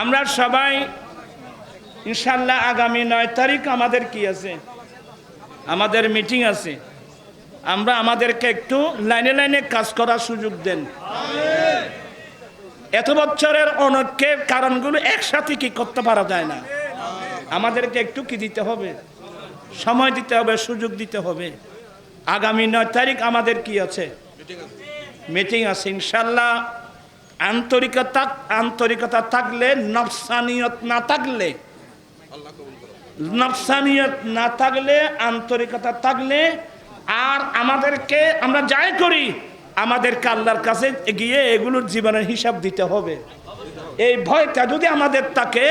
আমরা সবাই, ইনশাল্লাহ আগামী নয় তারিখ আমাদের কি আছে? আমাদের মিটিং আছে। আমরা আমাদেরকে একটু লাইনে লাইনে কাজ করার সুযোগ দেন। এত বছরের অনৈক্যের কারণগুলো একসাথে কি করতে পারা যায় না? আমাদেরকে একটু কি দিতে হবে? সময় দিতে হবে, সুযোগ দিতে হবে। আগামী নয় তারিখ আমাদের কি আছে। মিটিং আছে, ইনশাল্লাহ। আন্তরিকতা আন্তরিকতা থাকলে, নফসানিয়ত না থাকলে, নফসানিয়ত না থাকলে, আন্তরিকতা থাকলে, আর আমাদেরকে আমরা যাই করি, আমাদেরকে আল্লাহর কাছে গিয়ে এগুলোর জীবনের হিসাব দিতে হবে। এই ভয়টা যদি আমাদের থাকে,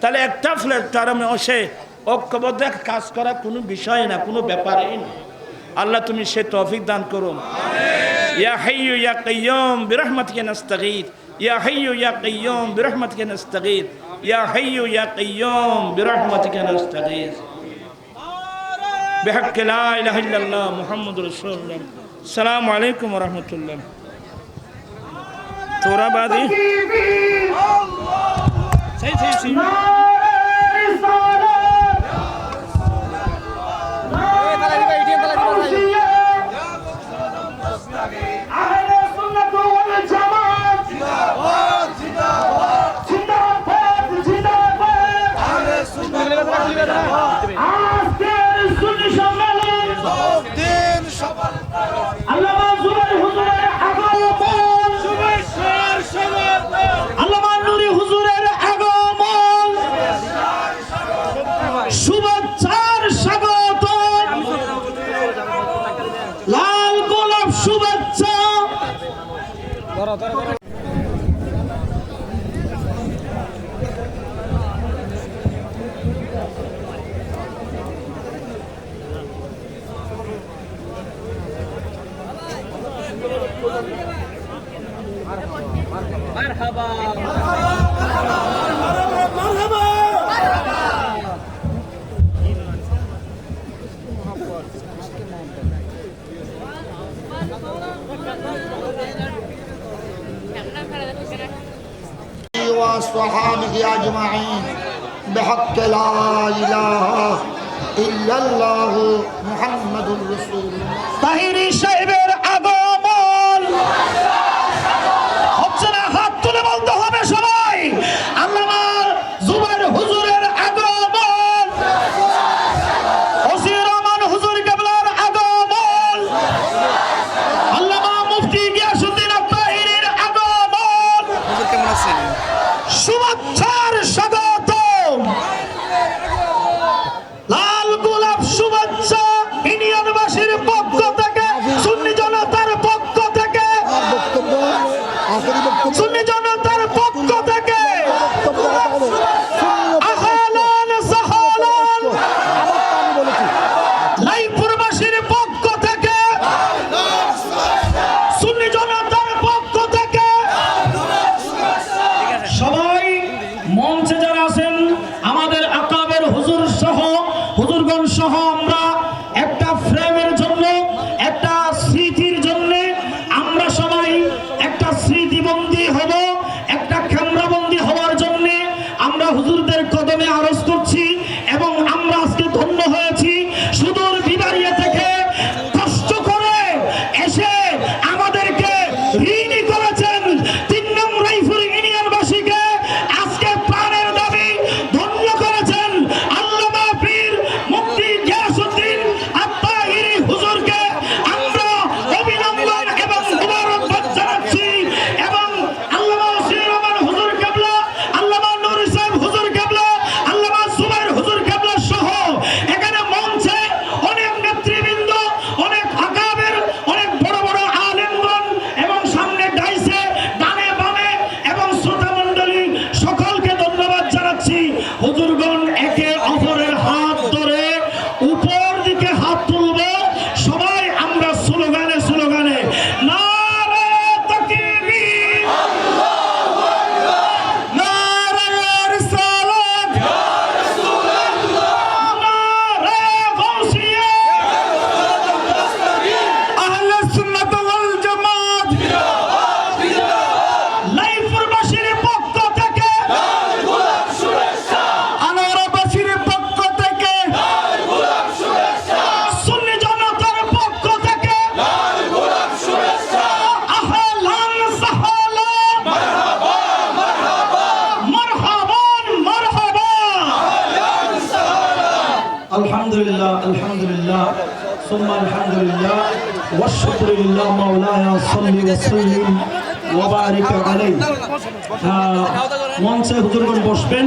তাহলে একটা প্ল্যাটফর্মে বসে ঐক্যবদ্ধ কাজ করা কোনো বিষয় না, কোনো ব্যাপারই না। আল্লাহ তুমি সে তৌফিক দান করো يا حي يا قيوم برحمتك نستغيث. يا حي يا قيوم برحمتك نستغيث. يا حي يا قيوم برحمتك نستغيث. بحق لا إله إلا الله محمد رسول الله. السلام عليكم ورحمة الله. تورا بادي سي سي سي مرحبا وصحابه أجمعين. بحق لا إله إلا الله محمد رسول الله. লিল্লাহ মাওলানা সাল্লি ওয়া সাল্লিম ওয়া বারিক আলাইহি। আহ, মঞ্চে হুজুরগণ বসবেন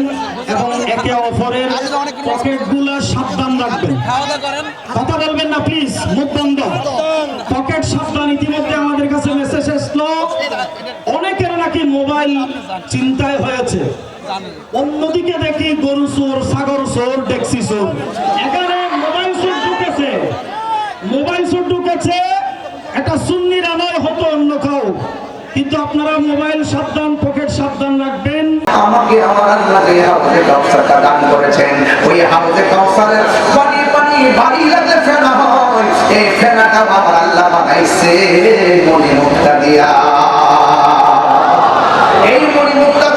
এবং একে অপরের পকেটগুলো সাবধান রাখবেন। কথা বলবেন না প্লিজ মুখ বন্ধ। পকেট সাবধান ইতিমধ্যে আমাদের কাছে মেসেজ আসলো। অনেকের নাকি মোবাইল চিন্তায় হয়েছে। অন্যদিকে দেখি গরু চোর সাগর চোর ডেক্সি চোর। এখানে মোবাইল মোবাইল চোর ঢুকেছে, একটা সুন্নির আদায় হতো অন্য কাউ। কিন্তু আপনারা মোবাইল সাবধান, পকেট সাবধান রাখবেন। আমাকে আমার আল্লাহ যে হাউজে কাউসারটা দান করেছেন, ওই হাউজে কাউসারের পানি পানি বাড়ি লাগলে ফেনা হয়। এই ফেনাটা আমার আল্লাহ বানাইছে মনি মুক্তা দিয়া। এই মনি মুক্তা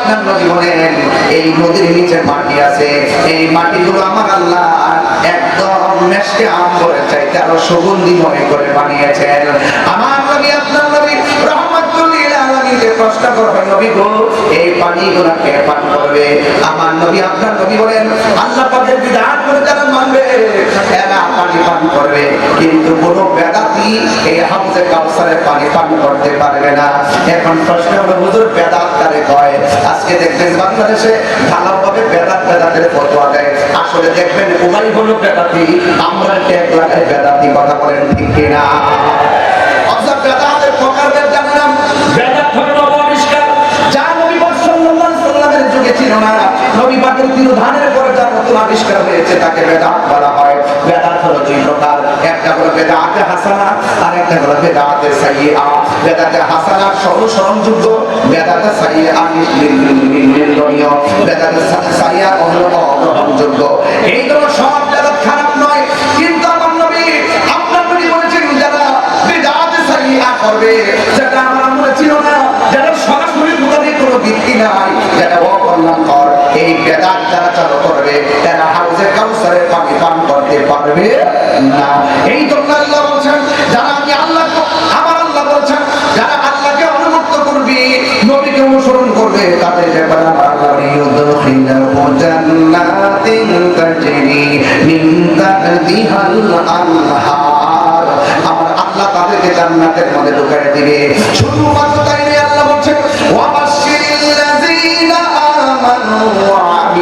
আপনার এই নদীর নিচে মাটি আছে, এই মাটিগুলো আমার আল্লাহ একদম মেশকে আম করে চাইতে আরও সুগন্ধিময় করে বানিয়েছেন। আমার নবী, আপনার নবী রহমাতুল্লিল আলামিনকে কষ্ট করবেন নবী গো। এই পান করবে। আমার নবী, আপনার নবী বলেন, আল্লাহ করে যারা মানবে পানি পান করবে। কিন্তু কোন বেদাতি এই পানি পান করতে পারবে না। এখন প্রশ্ন হলো, হুজুর, বেদাত কয়? আজকে দেখবেন বাংলাদেশে ভালোভাবে বেদাত বেদাতের ফতোয়া দেয়। আসলে দেখবেন উভয় হলো বেদাতি আমরা ট্যাগ লাগাই বেদাতি কথা বলেন ঠিক কিনা? নতুন আবিষ্কার হয়েছে, তাকে বেদাত বলা হয়। বেদাত হলো দুই প্রকার। একটা হলো বেদাতে হাসানা, আর একটা হলো বেদাতে সাইয়া বেদাতে হাসানা অনুসরণযোগ্য বেদাতে সাইয়া নির্ণয় বেদাতে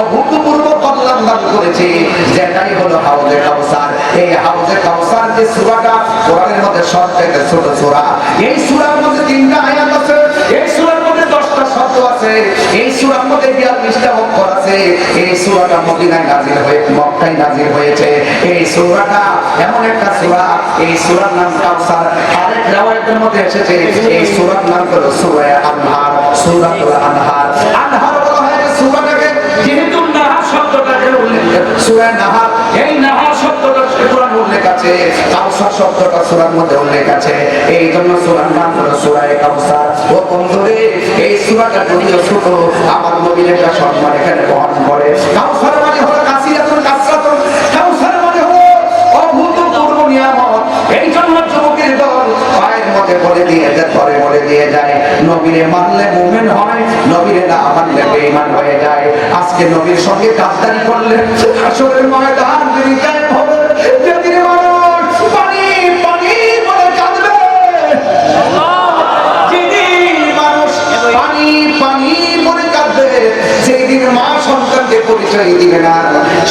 অভূতপূর্ব কল্যাণ দান করেছি, যেটাই হলো হাউজে কাউসার। এই হাউজে কাউসার যে সূরাটা কোরআনের মধ্যে সবচেয়ে ছোট সূরা, এই সূরার মধ্যে তিনটা আয়াত আছে এই সূরার এমন একটা এই মধ্যে এসেছে, এই সুরার নাম হলো সুরায় আনহার, সূরাতুল আনহার। আনহার সূরাটাকে যেহেতু নাহার শব্দটাকে উল্লেখ সূরা নাহার এই নাহার শব্দটা কোরআন উল্লেখ আছে কাউসার শব্দটা সূরার মধ্যে উল্লেখ আছে। এই জন্য সূরার নাম হলো সূরা কাউসার। ও বন্ধুরে এই সূরাটা যদিও ছোট আমার নবীর একটা সম্মান এখানে বহন করে। কাউসার মানে হলো কাসিরাতুল কাসরাতুল। কাউসার মানে হলো অভূতপূর্ব নিয়ামত। এই জন্য যুবকের দল মধ্যে বলে দিয়ে যায়, পরে বলে দিয়ে যায়। নবীরে মানলে মুমিন হয়, নবীরে না মানলে বেঈমান হয়ে যায়। আজকে নবীর সঙ্গে গাদ্দারি করলে আসরের ময়দান মানুষ পানি পানি বলে কাঁদবে। মানুষ পানি পানি বলে কাঁদবে সেই দিন মা সন্তানকে পরিচয় দিবে না,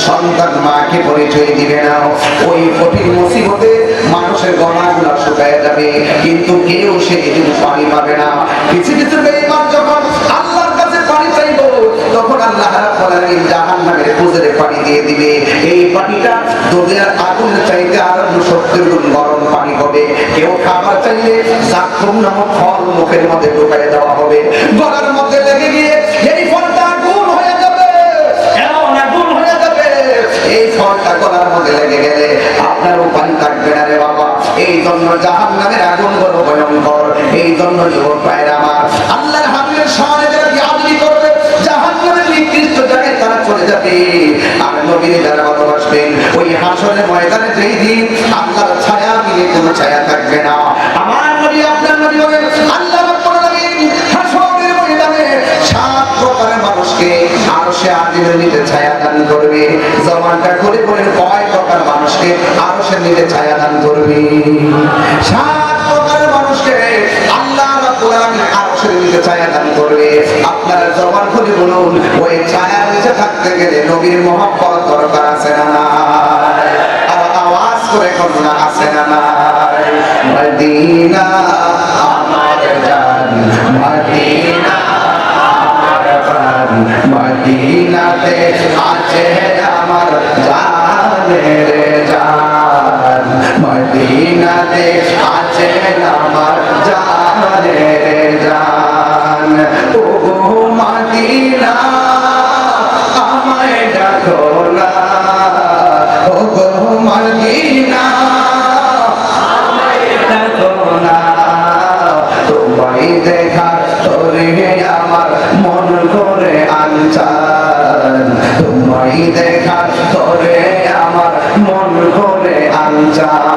সন্তান মাকে পরিচয় দিবে না। ওই কঠিন মুসিবতে যাবে, কিন্তু কেউ সেদিন পানি পাবে না। কিছু কিছু বেঈমান যখন আল্লাহর কাছে পানি চাইব, তখন আল্লাহ রাব্বুল আলামিন জাহান্নামের পুজোরে পানি দিয়ে দিবে। এই পানিটা দুনিয়ার আগুনের চাইতে আরও সত্তর গুণ গরম পানি হবে। কেউ খাবার চাইলে জাকুম নামক ফল মুখের মধ্যে ঢুকাই দেওয়া হবে। গলার মধ্যে লেগে গিয়ে এই ফলটা আগুন হয়ে যাবে। এমন আগুন হয়ে যাবে। এই ফলটা গলার মধ্যে লেগে গেলে আপনার উপায় থাকবে না রে বাবা। এই জন্য জাহান নামের আগুন বড় ভয়ঙ্কর। এই জন্য যুবক ভাইয়ের আমার আল্লাহর হাবিবের সামনে যারা বিয়াদবি করবে জাহান নামের নিকৃষ্ট জায়গায় তারা চলে যাবে। আর নবীর যারা ভালোবাসবেন ওই হাসরের ময়দানে যেই দিন আল্লাহর ছায়া মিলে কোনো ছায়া থাকবে না। আমার নবী, আপনার নবী বলেন, আল্লাহ মানুষকে আরও সে আদিল নিতে ছায়া দান করবে। জমানটা করে বলেন প্রকার মানুষকে আরও সে নিজে ছায়া দান করবে। সাত মানুষকে আল্লাহ ছায়া দান করবে। আপনারা জবান খুলে বলুন, ওই নিচে থাকতে গেলে নবীর মহব্বত দরকার আছে না? আর আওয়াজ করে কন্যা, আছে না